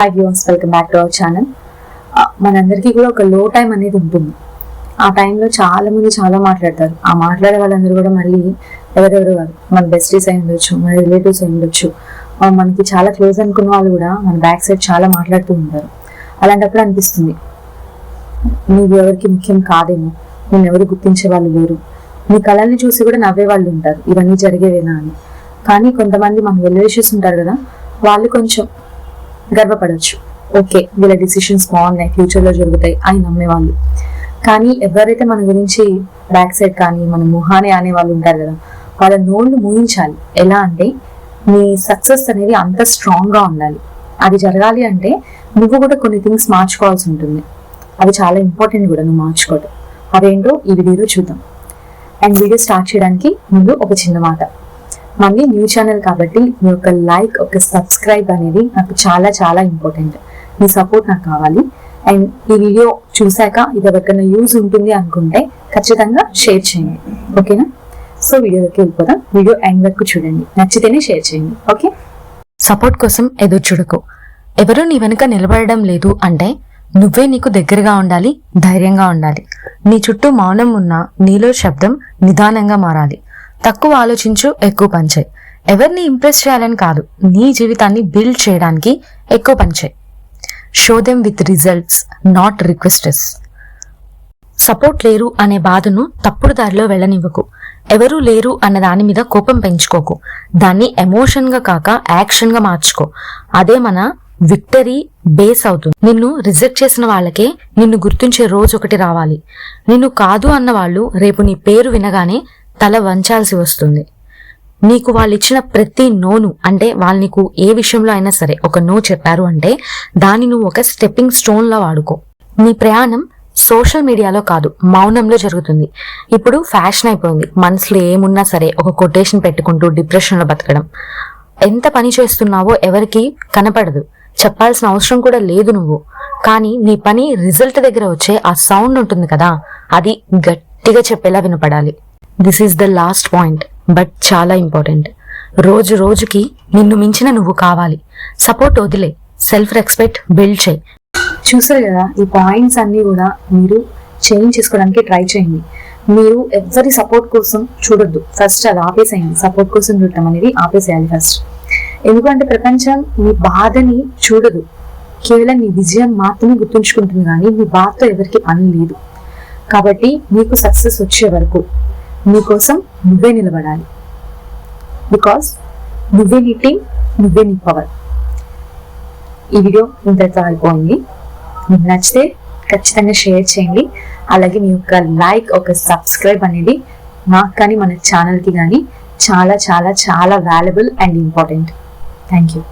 Hi views welcome back to our channel మనందరికీ కూడా ఒక లో టైం అనేది ఉంటుంది. ఆ టైంలో చాలా మంది చాలా మాట్లాడతారు. ఆ మాట్లాడే వాళ్ళందరూ కూడా మళ్ళీ ఎవరెవరు కాదు మన బెస్టీస్ అయి ఉండొచ్చు మన రిలేటివ్స్ అయి ఉండొచ్చు. మనకి చాలా క్లోజ్ అనుకున్న వాళ్ళు కూడా మన బ్యాక్ సైడ్ చాలా మాట్లాడుతూ ఉంటారు. అలాంటప్పుడు అనిపిస్తుంది నువ్వు ఎవరికి ముఖ్యం కాదేమో నేను ఎవరు గుర్తించే వాళ్ళు లేరు నీ కళల్ని చూసి కూడా నవ్వే వాళ్ళు ఉంటారు. ఇవన్నీ జరిగేవేనా అని. కానీ కొంతమంది మన వెల్వేషెస్ ఉంటారు కదా వాళ్ళు కొంచెం గర్వపడవచ్చు. ఓకే వీళ్ళ డిసిషన్స్ బాగున్నాయి ఫ్యూచర్లో జరుగుతాయి అని నమ్మేవాళ్ళు. కానీ ఎవరైతే మన గురించి బ్యాక్ సైడ్ కానీ మన ముహానే అనే వాళ్ళు ఉంటారు కదా వాళ్ళ నోళ్ళు మూయించాలి. ఎలా అంటే నీ సక్సెస్ అనేది అంత స్ట్రాంగ్గా ఉండాలి. అది జరగాలి అంటే నువ్వు కూడా కొన్ని థింగ్స్ మార్చుకోవాల్సి ఉంటుంది. అవి చాలా ఇంపార్టెంట్ కూడా నువ్వు మార్చుకోవడం. అదేంటో ఈ వీడియోలో చూద్దాం. అండ్ వీడియో స్టార్ట్ చేయడానికి ముందు ఒక చిన్న మాట. మళ్ళీ న్యూ ఛానల్ కాబట్టి మీ యొక్క లైక్ ఒక సబ్స్క్రైబ్ అనేది నాకు చాలా చాలా ఇంపార్టెంట్. మీ సపోర్ట్ నాకు కావాలి. అండ్ ఈ వీడియో చూశాక ఇది ఎవరికైనా యూజ్ ఉంటుంది అనుకుంటే ఖచ్చితంగా షేర్ చేయండి. ఓకేనా? సో వీడియోలోకి వెళ్ళిపోదాం. వీడియో ఎండ్ వరకు చూడండి. నచ్చితేనే షేర్ చేయండి. ఓకే? సపోర్ట్ కోసం ఎదురు చూడకు. ఎవరూ నీ వెనుక నిలబడడం లేదు అంటే నువ్వే నీకు దగ్గరగా ఉండాలి ధైర్యంగా ఉండాలి. నీ చుట్టూ మౌనం ఉన్న నీలో శబ్దం నిదానంగా మారాలి. తక్కువ ఆలోచించు ఎక్కువ పనిచేయి ఎవరిని ఇంప్రెస్ చేయాలని కాదు నీ జీవితాన్ని బిల్డ్ చేయడానికి ఎక్కువ పనిచేయి show them with results not requests support లేరు అనే బాధను తప్పుడు దారిలో వెళ్ళనివ్వకు. ఎవరూ లేరు అన్న దాని మీద కోపం పెంచుకోకు. దాన్ని ఎమోషన్గా కాక యాక్షన్గా మార్చుకో. అదే మన విక్టరీ బేస్ అవుతుంది. నిన్ను రిజెక్ట్ చేసిన వాళ్ళకే నిన్ను గుర్తించే రోజు ఒకటి రావాలి. నిన్ను కాదు అన్న వాళ్ళు రేపు నీ పేరు వినగానే తల వంచాల్సి వస్తుంది. నీకు వాళ్ళు ఇచ్చిన ప్రతి నోను అంటే వాళ్ళు నీకు ఏ విషయంలో అయినా సరే ఒక నో చెప్పారు అంటే దాన్ని నువ్వు ఒక స్టెప్పింగ్ స్టోన్లా వాడుకో. నీ ప్రయాణం సోషల్ మీడియాలో కాదు మౌనంలో జరుగుతుంది. ఇప్పుడు ఫ్యాషన్ అయిపోయింది. మనసులో ఏమున్నా సరే ఒక కొటేషన్ పెట్టుకుంటూ డిప్రెషన్లో బతకడం. ఎంత పని చేస్తున్నావో ఎవరికి కనపడదు. చెప్పాల్సిన అవసరం కూడా లేదు నువ్వు. కానీ నీ పని రిజల్ట్ దగ్గర వచ్చే ఆ సౌండ్ ఉంటుంది కదా అది గట్టిగా చెప్పేలా వినపడాలి. This is the last point but చాలా ఇంపార్టెంట్ రోజు రోజుకి నిన్ను మించిన నువ్వు కావాలి. సపోర్ట్ వదిలే. సెల్ఫ్ రెస్పెక్ట్ బిల్డ్ చేయి. చూసారు కదా ఈ పాయింట్స్ అన్ని కూడా మీరు చేంజ్ చేసుకోవడానికి ట్రై చేయండి. మీరు ఎవరి సపోర్ట్ కోసం చూడొద్దు. ఫస్ట్ అది ఆపేసేయండి. సపోర్ట్ కోసం చూడటం అనేది ఆపేసేయాలి ఫస్ట్ ఎందుకంటే ప్రపంచం మీ బాధని చూడదు. కేవలం మీ విజయం మాత్రమే గుర్తుంచుకుంటుంది కానీ మీ బాధతో ఎవరికి పని లేదు. కాబట్టి మీకు సక్సెస్ వచ్చే వరకు నీకోసం నువ్వే నిలబడాలి. బికాస్ నువ్వే నీ టీం నువ్వే నీ పవర్ ఈ వీడియో ఇంతటితో అయిపోయింది మీకు నచ్చితే ఖచ్చితంగా షేర్ చేయండి. అలాగే మీ యొక్క లైక్ ఒక సబ్స్క్రైబ్ అనేది నాకు కానీ మన ఛానల్కి కానీ చాలా చాలా చాలా valuable and important thank you